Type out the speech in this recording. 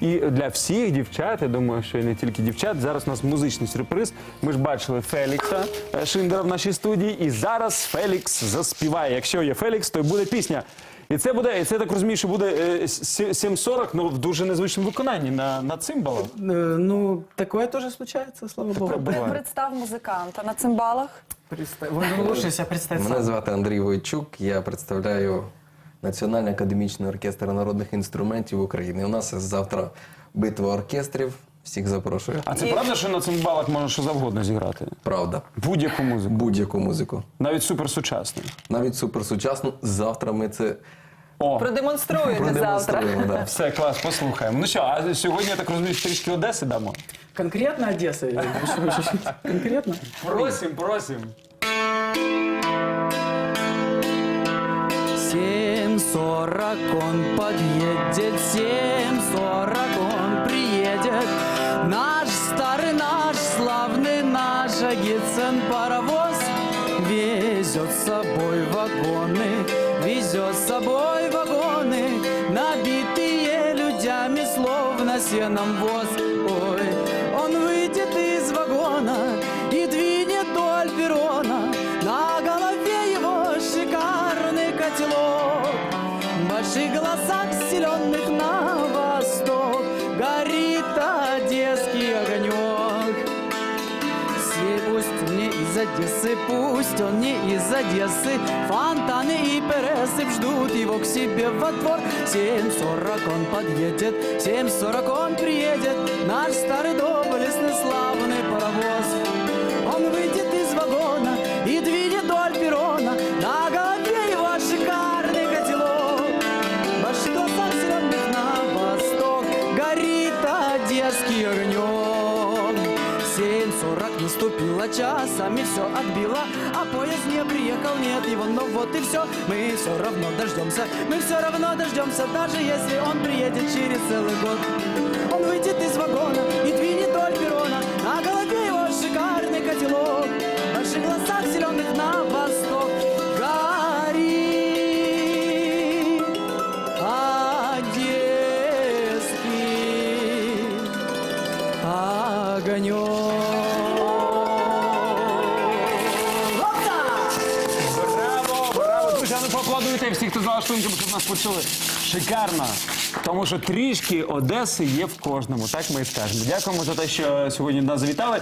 І для всіх дівчат, я думаю, що і не тільки дівчат. Зараз у нас музичний сюрприз. Ми ж бачили Фелікса е, Шиндера в нашій студії, і зараз Фелікс заспіває. Якщо є Фелікс, то й буде пісня. І це буде, і це так розумію, що буде е, сі- 7.40, ну в дуже незвичному виконанні на, на цимбалах. Э, Ну, такое тоже случается, слава богу. Буває. Представ музиканта на цимбалах. Представь- Вы лучше себя представить Мене сам. звати Андрій Войчук, я представляю Національний академічний оркестр народних інструментів України. У нас завтра битва оркестрів. Всіх запрошую. А це правда, що на цимбалах можна що завгодно зіграти? Правда. Будь-яку музику, Будь-яку музику. навіть суперсучасну. Навіть суперсучасну. Завтра ми це О, Продемонструєте завтра. продемонструємо. Да. все клас, послухаємо. Ну що, а сьогодні я так розумію, що трішки Одеси дамо. Конкретно еще- Конкретно? Просим, просим. Сорок он подъедет, семь сорок он приедет. Наш старый, наш славный, наш Агицен паровоз Везет с собой вагоны, везет с собой вагоны Набитые людьми, словно сеном воз Ой, он выйдет из Больших глазах, зеленых на восток Горит одесский огонек. Сей пусть не из Одессы, пусть он не из Одессы. Фонтаны и пересы ждут его к себе во двор. Семь сорок он подъедет, семь сорок он приедет. Наш старый доблестный Семь сорок наступило часами все отбило. А поезд не приехал, нет его, но вот и все Мы все равно дождемся, мы все равно дождемся Даже если он приедет через целый год. Он выйдет из вагона и двинет вдоль перрона На голове его шикарный котелок. В больших глазах зеленых огонек. Браво, браво! Друзі, ну поаплодуйте всіх, хто знав штунки, щоб нас почули. Шикарно! Тому що трішки Одеси є в кожному, так ми і скажемо. Дякуємо за те, що сьогодні нас завітали.